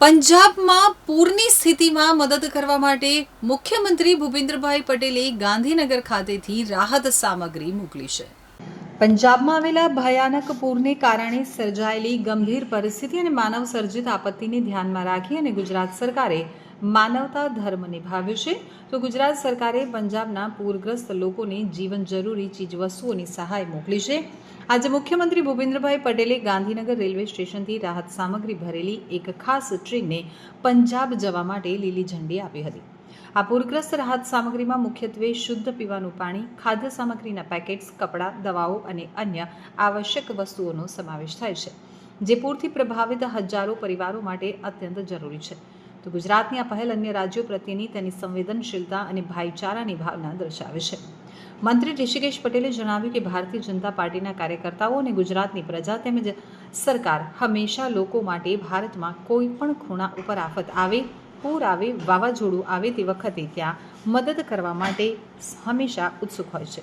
પંજાબમાં પૂરની સ્થિતિમાં મદદ કરવા માટે મુખ્યમંત્રી ભૂપેન્દ્રભાઈ પટેલે ગાંધીનગર ખાતેથી રાહત સામગ્રી મોકલી છે. પંજાબમાં આવેલા ભયાનક પૂરને કારણે સર્જાયેલી ગંભીર પરિસ્થિતિ અને માનવ સર્જિત આપત્તિને ધ્યાનમાં રાખી અને ગુજરાત સરકારે માનવતા ધર્મ નિભાવ્યો છે. તો ગુજરાત સરકારે પંજાબના પૂરગ્રસ્ત લોકોને જીવન જરૂરી ચીજવસ્તુઓની સહાય મોકલી છે. આજે મુખ્યમંત્રી ભૂપેન્દ્રભાઈ પટેલે ગાંધીનગર રેલવે સ્ટેશનથી રાહત સામગ્રી ભરેલી એક ખાસ ટ્રેનને પંજાબ જવા માટે લીલી ઝંડી આપી હતી. આ પૂરગ્રસ્ત રાહત સામગ્રીમાં મુખ્યત્વે શુદ્ધ પીવાનું પાણી, ખાદ્ય સામગ્રીના પેકેટ્સ, કપડાં, દવાઓ અને અન્ય આવશ્યક વસ્તુઓનો સમાવેશ થાય છે, જે પૂરથી પ્રભાવિત હજારો પરિવારો માટે અત્યંત જરૂરી છે. તો ગુજરાતની આ પહેલ અન્ય રાજ્યો પ્રત્યેની તેની સંવેદનશીલતા અને ભાઈચારાની ભાવના દર્શાવે છે. મંત્રી ઋષિકેશ પટેલે જણાવ્યું કે ભારતીય જનતા પાર્ટીના કાર્યકર્તાઓ અને ગુજરાતની પ્રજા તેમજ સરકાર હંમેશા લોકો માટે ભારતમાં કોઈ પણ ખૂણા ઉપર આફત આવે, પૂર આવે, વાવાઝોડું આવે તે વખતે ત્યાં મદદ કરવા માટે હંમેશા ઉત્સુક હોય છે.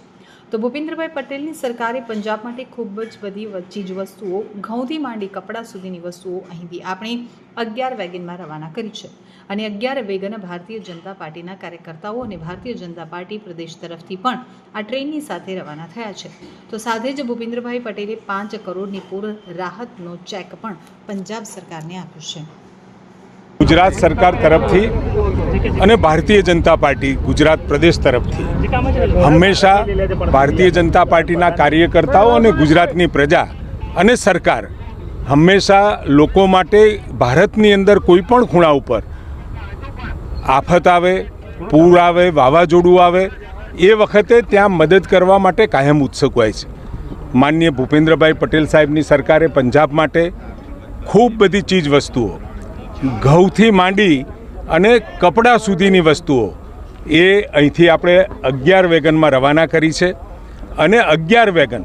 તો ભૂપેન્દ્રભાઈ પટેલની સરકારે પંજાબ માટે ખૂબ જ બધી ચીજ વસ્તુઓ ઘઉંથી માંડી કપડાં સુધીની વસ્તુઓ અહીંથી આપણે અગિયાર વેગનમાં રવાના કરી છે. અને અગિયાર વેગન ભારતીય જનતા પાર્ટીના કાર્યકર્તાઓ અને ભારતીય જનતા પાર્ટી પ્રદેશ તરફથી પણ આ ટ્રેનની સાથે રવાના થયા છે. તો સાથે જ ભૂપેન્દ્રભાઈ પટેલે પાંચ કરોડની પૂર રાહતનો ચેક પણ પંજાબ સરકારને આપ્યો છે. ગુજરાત સરકાર તરફથી અને ભારતીય જનતા પાર્ટી ગુજરાત પ્રદેશ તરફથી હંમેશા ભારતીય જનતા પાર્ટીના કાર્યકર્તાઓ અને ગુજરાતની પ્રજા અને સરકાર હંમેશા લોકો માટે ભારતની અંદર કોઈ પણ ખૂણા ઉપર આફત આવે, પૂર આવે, વાવાઝોડું આવે, એ વખતે ત્યાં મદદ કરવા માટે કાયમ ઉત્સુક હોય છે. માનનીય ભૂપેન્દ્રભાઈ પટેલ સાહેબની સરકારે પંજાબ માટે ખૂબ બધી ચીજ વસ્તુઓ ઘઉંથી માંડી અને કપડાં સુધીની વસ્તુઓ, એ અહીંથી આપણે અગિયાર વેગનમાં રવાના કરી છે. અને અગિયાર વેગન,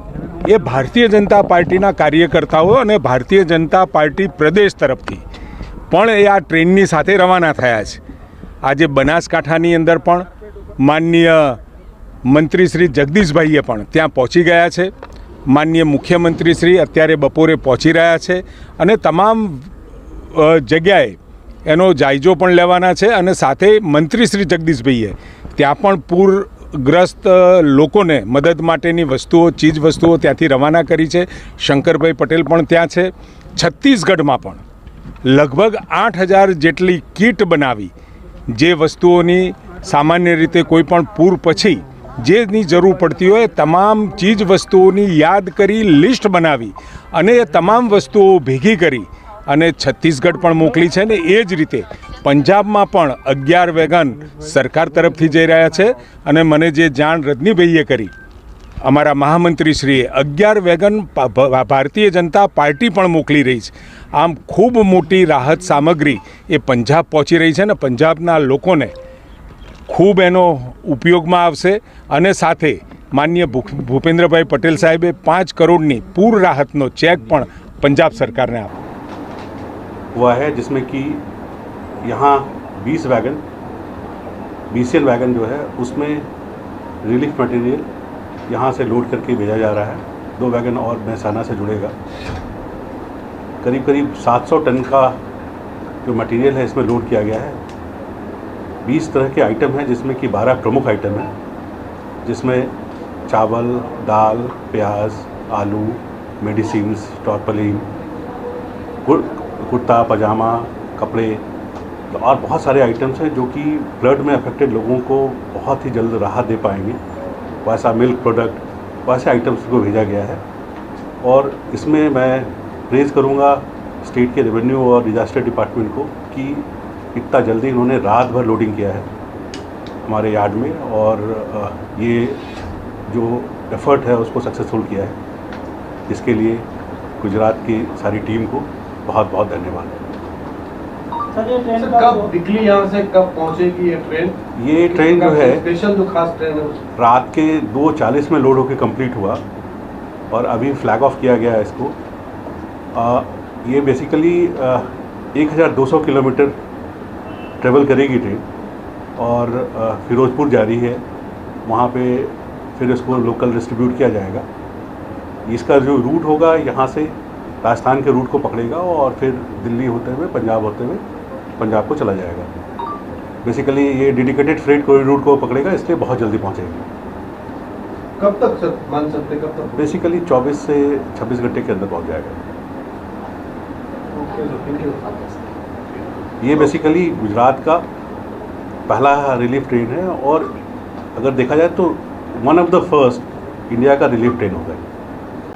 એ ભારતીય જનતા પાર્ટીના કાર્યકર્તાઓ અને ભારતીય જનતા પાર્ટી પ્રદેશ તરફથી પણ એ આ ટ્રેનની સાથે રવાના થયા છે. આજે બનાસકાંઠાની અંદર પણ માનનીય મંત્રી શ્રી જગદીશભાઈએ પણ ત્યાં પહોંચી ગયા છે. માનનીય મુખ્યમંત્રી શ્રી અત્યારે બપોરે પહોંચી રહ્યા છે. અને તમામ જગ્યાએ એનો જાયજો પણ લેવાના છે અને સાથે મંત્રી શ્રી જગદીશભાઈએ ત્યાં પણ પૂરગ્રસ્ત લોકોને મદદ માટેની વસ્તુઓ, ચીજ વસ્તુઓ ત્યાંથી રવાના કરી છે. શંકરભાઈ પટેલ પણ ત્યાં છે. છત્તીસગઢમાં પણ લગભગ આઠ હજાર જેટલી કીટ બનાવી, જે વસ્તુઓની સામાન્ય રીતે કોઈ પણ પૂર પછી જેની જરૂર પડતી હોય, તમામ ચીજ વસ્તુઓની યાદ કરી લિસ્ટ બનાવી અને એ તમામ વસ્તુઓ ભેગી કરી અને છત્તીસગઢ પણ મોકલી છે ને એ જ રીતે પંજાબમાં પણ અગિયાર વેગન સરકાર તરફથી જઈ રહ્યા છે અને મને જે જાણ રજનીભાઈએ કરી, અમારા મહામંત્રીશ્રીએ અગિયાર વેગન ભારતીય જનતા પાર્ટી પણ મોકલી રહી છે. આમ ખૂબ મોટી રાહત સામગ્રી એ પંજાબ પહોંચી રહી છે ને પંજાબના લોકોને ખૂબ એનો ઉપયોગમાં આવશે અને સાથે માન્ય ભૂપેન્દ્રભાઈ પટેલ સાહેબે પાંચ કરોડની પૂર રાહતનો ચેક પણ પંજાબ સરકારને આપ્યો. हुआ है, जिसमें कि यहाँ 20 वैगन, बीसीएल वैगन जो है, उसमें रिलीफ मटेरियल यहाँ से लोड करके भेजा जा रहा है। दो वैगन और महसाना से जुड़ेगा। करीब करीब 700 टन का जो मटेरियल है, इसमें लोड किया गया है। 20 तरह के आइटम हैं, जिसमें कि 12 प्रमुख आइटम हैं, जिसमें चावल, दाल, प्याज, आलू मेडिसिन टॉर्पलिन कुर- कुर्ता, पजामा, कपड़े तो और बहुत सारे आइटम्स हैं जो कि फ्लड में अफेक्टेड लोगों को बहुत ही जल्द राहत दे पाएँगे। वैसा मिल्क प्रोडक्ट वैसे आइटम्स को भेजा गया है। और इसमें मैं प्रेज़ करूँगा स्टेट के रेवेन्यू और डिजास्टर डिपार्टमेंट को कि इतना जल्दी इन्होंने रात भर लोडिंग किया है हमारे यार्ड में और ये जो एफर्ट है उसको सक्सेसफुल किया है। इसके लिए गुजरात की सारी टीम को बहुत बहुत धन्यवाद ये ट्रेन कब निकली यहाँ से? कब पहुँचेगी ये ट्रेन? ये ट्रेन जो है स्पेशल जो खास ट्रेन है रात के दो चालीस में लोड होकर कंप्लीट हुआ और अभी फ्लैग ऑफ़ किया गया है इसको। आ, ये बेसिकली एक हज़ार दो सौ किलोमीटर ट्रेवल करेगी ट्रेन और आ, फिरोजपुर जा रही है। वहाँ पे फिर इसको लोकल डिस्ट्रीब्यूट किया जाएगा। इसका जो रूट होगा यहाँ से राजस्थान के रूट को पकड़ेगा और फिर दिल्ली होते हुए पंजाब होते हुए पंजाब को चला जाएगा। बेसिकली ये डेडिकेटेड फ्रेट रूट को पकड़ेगा इसलिए बहुत जल्दी पहुँचेगा। कब तक सर मान सकते कब तक? बेसिकली 24 से 26 घंटे के अंदर पहुँच जाएगा। यू ये बेसिकली गुजरात का पहला रिलीफ ट्रेन है और अगर देखा जाए तो one of the first India का रिलीफ ट्रेन होगा।